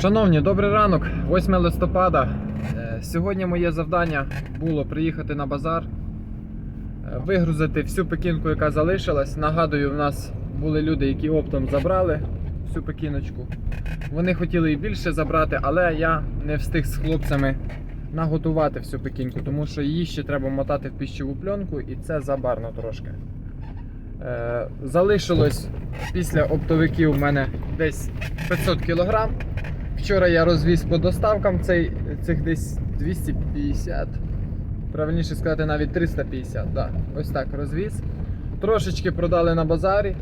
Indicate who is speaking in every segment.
Speaker 1: Шановні, добрий ранок, 8 листопада. Е, Сьогодні моє завдання було приїхати на базар, е, вигрузити всю пекінку, яка залишилась. Нагадую, в нас були люди, які оптом забрали всю пекіночку. Вони хотіли і більше забрати, але я не встиг з хлопцями наготувати всю пекінку, тому що її ще треба мотати в піщову пленку і це забарно трошки. Е, Залишилось після оптовиків у мене десь 500 кг. Вчора я розвіз по доставкам цей, цих десь 250. Правильніше сказати, навіть 350. Да. Ось так розвіз. Трошечки продали на базарі.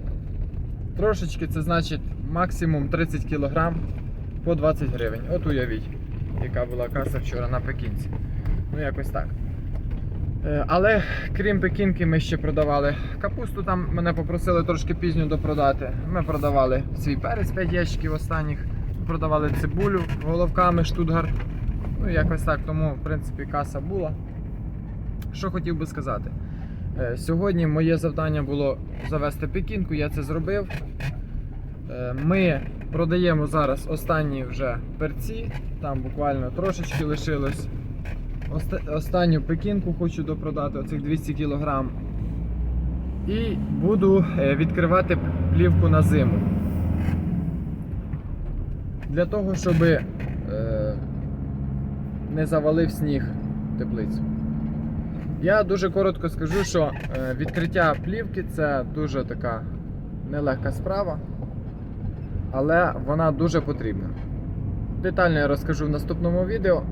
Speaker 1: Трошечки це значить максимум 30 кг по 20 гривень. От уявіть, яка була каса вчора на Пекінці. Ну, якось так. Е, Але крім пекінки, ми ще продавали капусту. Там мене попросили трошки пізню допродати. Ми продавали свій перець 5 ящиків останніх, продавали цибулю головками штутгарт. Ну, якось так, тому, в принципі, каса була. Що хотів би сказати? Е, Сьогодні моє завдання було завести пекінку, я це зробив. Е, Ми продаємо зараз останні вже перці, там буквально трошечки лишилось. Останню пекінку хочу допродати, оцих 200 кг. І буду е, відкривати плівку на зиму. Для того, щоб е, не завалив сніг теплицю. Я дуже коротко скажу, що е, відкриття плівки це дуже така нелегка справа, але вона дуже потрібна. Детально я розкажу в наступному відео.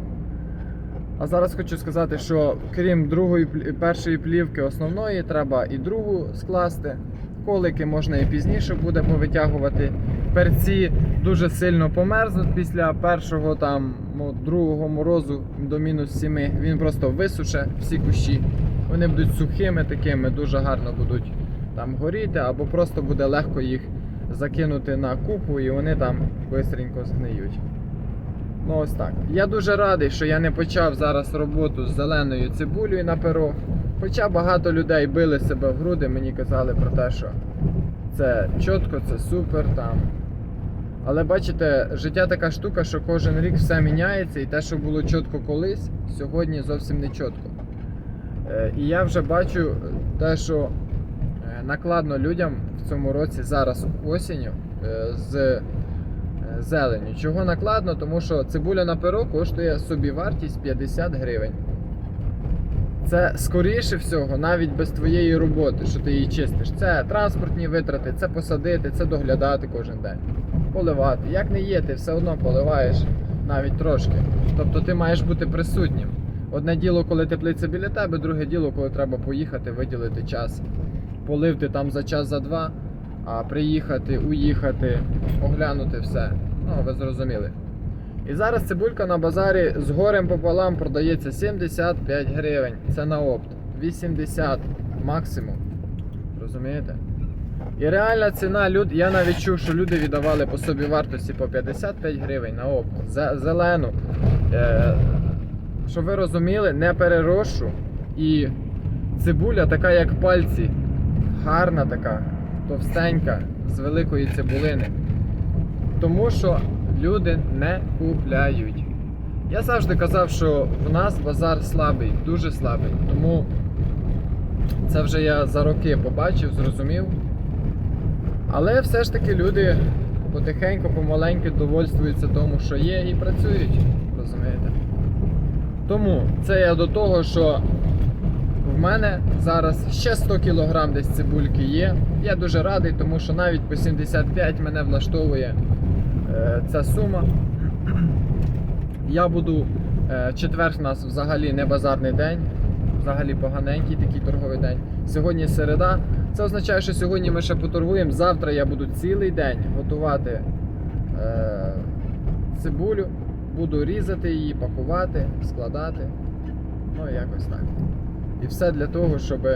Speaker 1: А зараз хочу сказати, що крім другої першої плівки основної, треба і другу скласти. Колики можна і пізніше буде повитягувати. Перці дуже сильно померзнуть після першого там ну, другого морозу до мінус 7. Він просто висуше всі кущі. Вони будуть сухими такими, дуже гарно будуть там горіти, або просто буде легко їх закинути на купу і вони там швидко згниють. Ну ось так. Я дуже радий, що я не почав зараз роботу з зеленою цибулею на перо. Хоча багато людей били себе в груди, мені казали про те, що це чітко, це супер там. Але бачите, життя така штука, що кожен рік все міняється, і те, що було чітко колись, сьогодні зовсім не чітко. Е, І я вже бачу те, що е, накладно людям в цьому році зараз осінню е, з зеленю. Чого накладно? Тому що цибуля на перо коштує собі вартість 50 гривень. Це скоріше всього, навіть без твоєї роботи, що ти її чистиш. Це транспортні витрати, це посадити, це доглядати кожен день, поливати. Як не є, ти все одно поливаєш навіть трошки. Тобто ти маєш бути присутнім. Одне діло, коли теплиця біля тебе, друге діло, коли треба поїхати, виділити час, поливти там за час, за два, а приїхати, уїхати, оглянути все. Ну, ви зрозуміли. І зараз цибулька на базарі з горем пополам продається 75 гривень. Це на опт. 80 максимум. Розумієте? І реальна ціна, люд... я навіть чув, що люди віддавали по собі вартості по 55 гривень на опт. Зе- Зелену. Е... Щоб ви розуміли, не перерощу. І цибуля така, як пальці. Гарна така, товстенька, з великої цибулини. Тому що люди не купляють. Я завжди казав, що в нас базар слабий, дуже слабий. Тому це вже я за роки побачив, зрозумів. Але все ж таки люди потихеньку, помаленьку довольствуються тому, що є, і працюють. Розумієте? Тому це я до того, що в мене зараз ще 100 кг десь цибульки є. Я дуже радий, тому що навіть по 75 мене влаштовує ця сума. Я буду е, четвер у нас взагалі не базарний день, взагалі поганенький такий торговий день. Сьогодні середа. Це означає, що сьогодні ми ще поторгуємо. Завтра я буду цілий день готувати е, цибулю, буду різати її, пакувати, складати. Ну, якось так. І все для того, щоб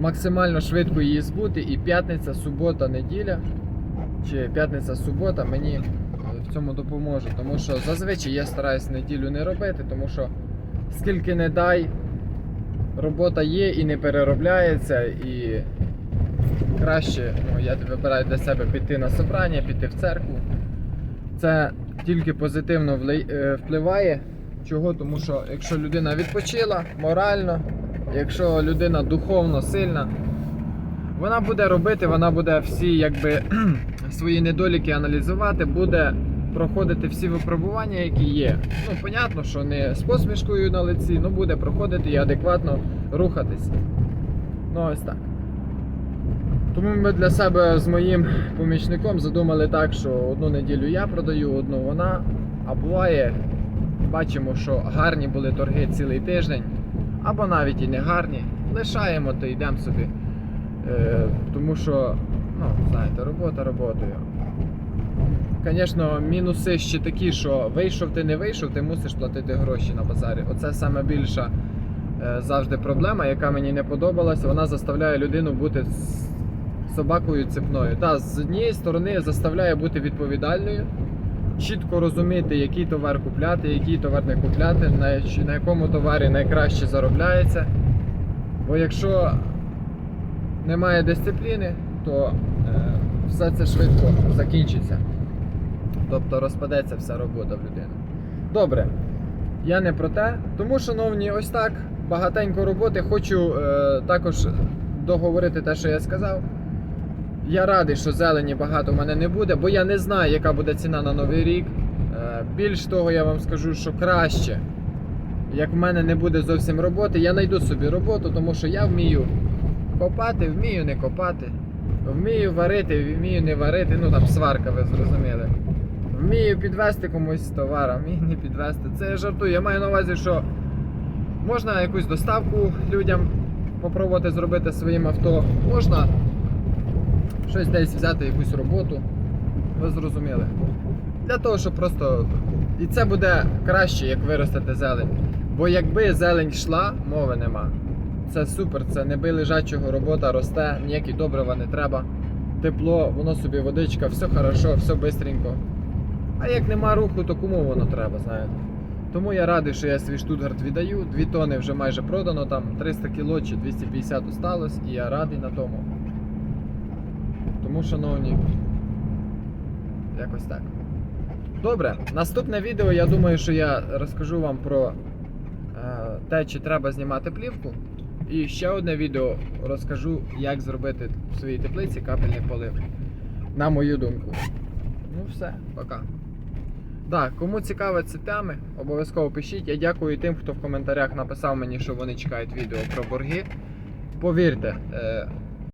Speaker 1: максимально швидко її збути. І п'ятниця, субота, неділя чи п'ятниця, субота мені е, в цьому допоможе. Тому що зазвичай я стараюсь неділю не робити, тому що скільки не дай, робота є і не переробляється, і краще, ну, я вибираю для себе піти на собрання, піти в церкву. Це тільки позитивно е, впливає. Чого? Тому що якщо людина відпочила морально, якщо людина духовно сильна, вона буде робити, вона буде всі якби свої недоліки аналізувати, буде проходити всі випробування, які є. Ну, понятно, що не з посмішкою на лиці, ну буде проходити і адекватно рухатись. Ну, ось так. Тому ми для себе з моїм помічником задумали так, що одну неділю я продаю, одну вона. А буває, бачимо, що гарні були торги цілий тиждень, або навіть і не гарні. Лишаємо то йдемо собі. Е, тому що, ну, знаєте, робота роботою. Звісно, мінуси ще такі, що вийшов ти не вийшов, ти мусиш платити гроші на базарі. Оце саме більша е, завжди проблема, яка мені не подобалась. Вона заставляє людину бути собакою цепною. Та з однієї сторони заставляє бути відповідальною, чітко розуміти, який товар купляти, який товар не купляти, на, якому товарі найкраще заробляється. Бо якщо немає дисципліни, то е, все це швидко закінчиться. Тобто розпадеться вся робота в людини. Добре, я не про те. Тому, шановні, ось так. Багатенько роботи. Хочу е, також договорити те, що я сказав. Я радий, що зелені багато в мене не буде, бо я не знаю, яка буде ціна на новий рік. Е, більш того, я вам скажу, що краще, як в мене не буде зовсім роботи, я знайду собі роботу, тому що я вмію копати, вмію не копати, вмію варити, вмію не варити, ну там сварка, ви зрозуміли. Вмію підвести комусь товар, а вмію не підвести. Це я жартую. Я маю на увазі, що можна якусь доставку людям попробувати зробити своїм авто. Можна щось десь взяти, якусь роботу. Ви зрозуміли. Для того, щоб просто. І це буде краще, як виростити зелень. Бо якби зелень йшла, мови нема. Це супер, це не би лежачого робота росте, ніякі добрива не треба. Тепло, воно собі водичка, все хорошо, все бистренько. А як нема руху, то кому воно треба, знаєте. Тому я радий, що я свій штутгарт віддаю. Дві тони вже майже продано, там 300 кіло чи 250 осталось, і я радий на тому. Тому, шановні, якось так. Добре, наступне відео, я думаю, що я розкажу вам про е, те, чи треба знімати плівку. І ще одне відео розкажу, як зробити в своїй теплиці капельний полив. На мою думку. Ну все, пока. Так, кому цікаві ці теми, обов'язково пишіть. Я дякую тим, хто в коментарях написав мені, що вони чекають відео про борги. Повірте, е,